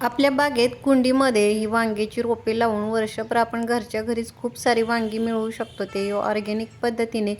आपल्या बागेत कुंडीमध्ये ही वांग्याची रोपे लावून वर्षभर आपण घरच्या घरीच खूप सारी वांगी मिळवू शकतो. ते ऑर्गॅनिक पद्धतीने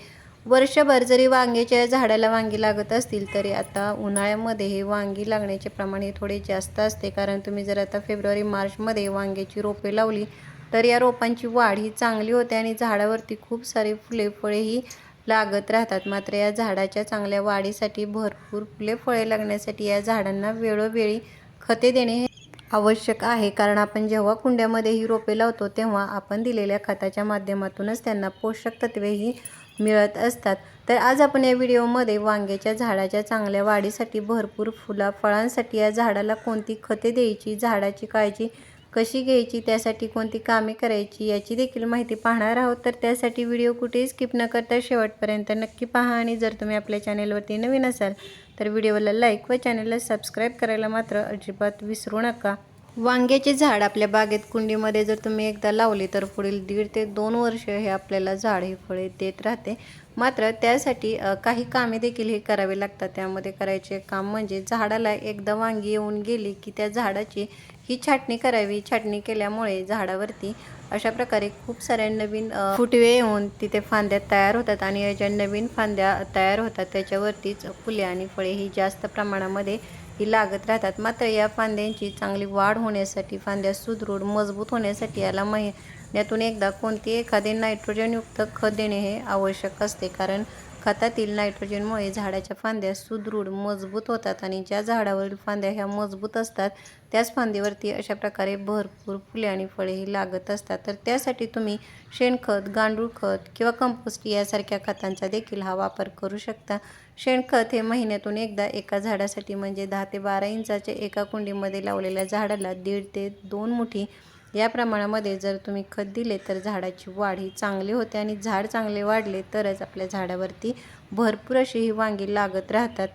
वर्षभर जरी वांग्याच्या झाडाला वांगी लागत असतील तरी आता उन्हाळ्यामध्ये हे वांगी लागण्याचे प्रमाण हे थोडे जास्त असते. कारण तुम्ही जर आता फेब्रुवारी मार्चमध्ये वांग्याची रोपे लावली तर या रोपांची वाढ ही चांगली होते आणि झाडावरती खूप सारे फुले फळेही लागत राहतात. मात्र या झाडाच्या चांगल्या वाढीसाठी भरपूर फुले फळे लागण्यासाठी या झाडांना वेळोवेळी खते देणे आवश्यक आहे. कारण आपण जेव्हा कुंड्यामध्ये ही रोपे लावतो तेव्हा आपण दिलेल्या खताच्या माध्यमातूनच त्यांना पोषक तत्वेही मिळत असतात. तर आज आपण या व्हिडिओमध्ये वांग्याच्या झाडाच्या चांगल्या वाढीसाठी भरपूर फुला फळांसाठी या झाडाला कोणती खते द्यायची झाडाची काळजी कशी घ्यायची त्यासाठी कोणती कामे करायची याची देखील माहिती पाहणार आहोत. तर त्यासाठी व्हिडिओ कुठेही स्किप न करता शेवटपर्यंत नक्की पहा आणि जर तुम्ही आपल्या चॅनेलवरती नवीन असाल तर व्हिडिओला लाईक व चॅनलला सबस्क्राईब करायला मात्र अजिबात विसरू नका. वांग्याचे झाड आपल्या बागेत कुंडीमध्ये जर तुम्ही एकदा लावले तर पुढील दीड ते दोन वर्ष हे आपल्याला झाड हे फळे देत राहते. मात्र त्यासाठी काही कामे देखील हे करावे लागतात. त्यामध्ये करायचे काम म्हणजे झाडाला एकदा वांगी येऊन गेली की त्या झाडाची ही छाटणी करावी. छाटणी केल्यामुळे झाडावरती अशा प्रकारे खूप साऱ्या नवीन फुटवे येऊन तिथे फांद्या तयार होतात आणि या ज्या नवीन फांद्या तयार होतात त्याच्यावरतीच फुले आणि फळे ही जास्त प्रमाणामध्ये ही लागत राहतात. मात्र या फांद्यांची चांगली वाढ होण्यासाठी फांद्या सुदृढ मजबूत होण्यासाठी याला महिन्यातून एकदा कोणती एखादे नायट्रोजनयुक्त खत देणे हे आवश्यक असते. कारण खतातील नायट्रोजनमुळे झाडाच्या फांद्या सुदृढ मजबूत होतात आणि ज्या झाडावरील फांद्या ह्या मजबूत असतात त्याच फांदीवरती अशा प्रकारे भरपूर फुले आणि फळेही लागत असतात. तर त्यासाठी तुम्ही शेणखत गांडूळ खत किंवा कंपोस्ट यासारख्या खतांचा देखील हा वापर करू शकता. शेणखत हे महिन्यातून एकदा एका झाडासाठी म्हणजे दहा ते बारा इंचाच्या एका कुंडीमध्ये लावलेल्या झाडाला दीड ते दोन मुठी या प्रमाणामध्ये जर तुम्ही खत दिले तर झाडाची वाढ ही चांगली होते आणि झाड चांगले वाढले तरच आपल्या झाडावरती भरपूर अशी ही वांगी लागत राहतात.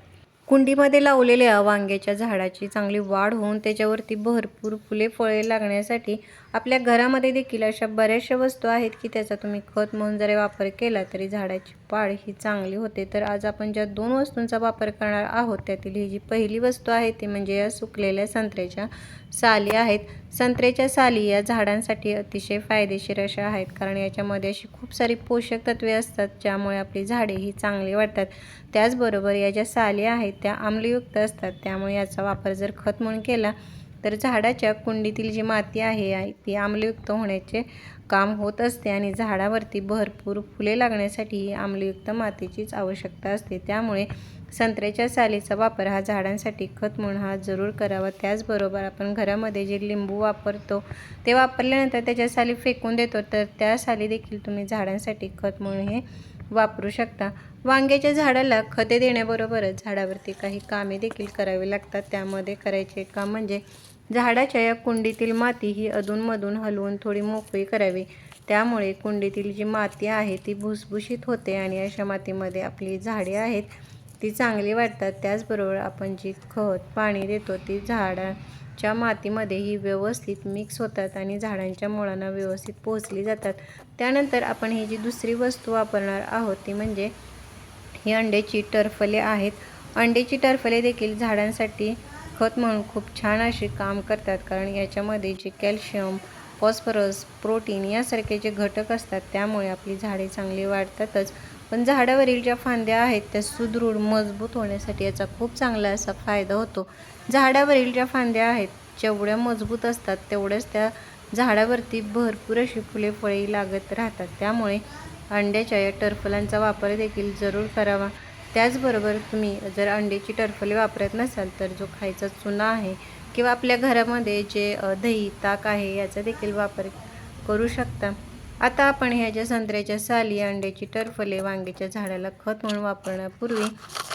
कुंडीमध्ये लावलेल्या वांग्याच्या झाडाची चांगली वाढ होऊन त्याच्यावरती भरपूर फुले फळे लागण्यासाठी आपल्या घरामध्ये देखील अशा बऱ्याचशा वस्तू आहेत की त्याचा तुम्ही खत म्हणून जरी वापर केला तरी झाडाची वाढ ही चांगली होते. तर आज आपण ज्या दोन वस्तूंचा वापर करणार आहोत त्यातील ही जी पहिली वस्तू आहे ती म्हणजे या सुकलेल्या संत्र्याच्या साली आहेत. संत्र्याच्या साली या झाडांसाठी अतिशय फायदेशीर अशा आहेत कारण याच्यामध्ये अशी खूप सारी पोषक तत्वे असतात ज्यामुळे आपली झाडे ही चांगली वाढतात. त्याचबरोबर या ज्या साली आहेत त्या आम्लयुक्त असतात. त्यामुळे याचा वापर जर खत म्हणून केला तर झाडाच्या कुंडीतील जी माती आहे ती आम्लयुक्त होण्याचे काम होत असते आणि झाडावरती भरपूर फुले लागण्यासाठी ही आम्लयुक्त मातीचीच आवश्यकता असते. त्यामुळे संत्र्याच्या सालीचा वापर हा झाडांसाठी खत म्हणून हा जरूर करावा. त्याचबरोबर आपण घरामध्ये जे लिंबू वापरतो ते वापरल्यानंतर त्याच्या साली फेकून देतो तर त्या साली देखील तुम्ही झाडांसाठी खत म्हणून हे वापरू शकता. वांग्याच्या झाडाला खते देण्याबरोबरच झाडावरती काही कामे देखील करावी लागतात. त्यामध्ये करायचे काम म्हणजे झाडाच्या या कुंडीतील माती ही अधूनमधून हलवून थोडी मोकळी करावी. त्यामुळे कुंडीतील जी माती आहे ती भुसभुशीत होते आणि अशा मातीमध्ये आपली झाडे आहेत ती चांगली वाटतात त्याचबरोबर आपण जी खत पाणी देतो ती झाडाच्या मातीमध्ये ही व्यवस्थित मिक्स होतात आणि झाडांच्या मुळांना व्यवस्थित पोचली जातात. त्यानंतर आपण ही जी दुसरी वस्तू वापरणार आहोत ती म्हणजे ही अंड्याची टरफले आहेत. अंड्याची टरफले देखील झाडांसाठी खत म्हणून खूप छान असे काम करतात. कारण याच्यामध्ये जे कॅल्शियम फॉस्फरस प्रोटीन यासारखे जे घटक असतात त्यामुळे आपली झाडे चांगली वाढतातच. पण झाडावरील ज्या फांद्या आहेत त्या सुदृढ मजबूत होण्यासाठी याचा खूप चांगला असा फायदा होतो. झाडावरील ज्या फांद्या आहेत जेवढ्या मजबूत असतात तेवढ्याच त्या झाडावरती भरपूर अशी फुले फळे लागत राहतात. त्यामुळे अंड्याच्या या टरफलांचा वापर देखील जरूर करावा. त्याचबरोबर तुम्ही जर अंड्याची टरफले वापरत नसाल तर जो खायचा चुना आहे किंवा आपल्या घरामध्ये जे दही ताक आहे याचा देखील वापर करू शकता. आता आपण ह्या ज्या संत्र्याच्या साली अंड्याची टरफले वांग्याच्या झाडाला खत म्हणून वापरण्यापूर्वी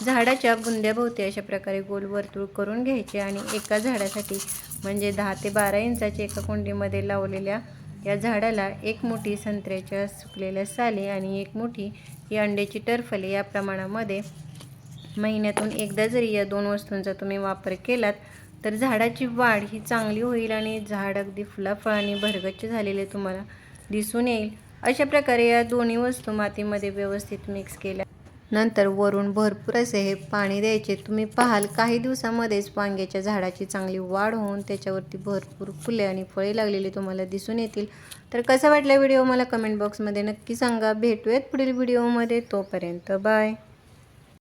झाडाच्या बुंद्याभोवती अशा प्रकारे गोल वर्तुळ करून घ्यायचे आणि एका झाडासाठी म्हणजे दहा ते बारा इंचाच्या एका कुंडीमध्ये लावलेल्या या झाडाला एक मोठी संत्र्याच्या सुकलेल्या साली आणि एक मोठी ही अंड्याची टरफले या प्रमाणामध्ये महिन्यातून एकदा जरी या दोन वस्तूंचा तुम्ही वापर केलात तर झाडाची वाढ ही चांगली होईल आणि झाड अगदी फुलाफळाने भरगच्च झालेले तुम्हाला दिसून येईल. अशा प्रकारे या दोन्ही वस्तू मातीमध्ये व्यवस्थित मिक्स केल्या. नंतर वरून भरपूर असे हे पाणी द्यायचे. तुम्ही पाहाल काही दिवसामध्येच वांग्याच्या झाडाची चांगली वाढ होऊन त्याच्यावरती भरपूर फुले आणि फळे लागलेली तुम्हाला दिसून येतील. तर कसा वाटला व्हिडिओ? मला कमेंट बॉक्समध्ये नक्की सांगा. भेटूयात पुढील व्हिडिओमध्ये. तोपर्यंत बाय.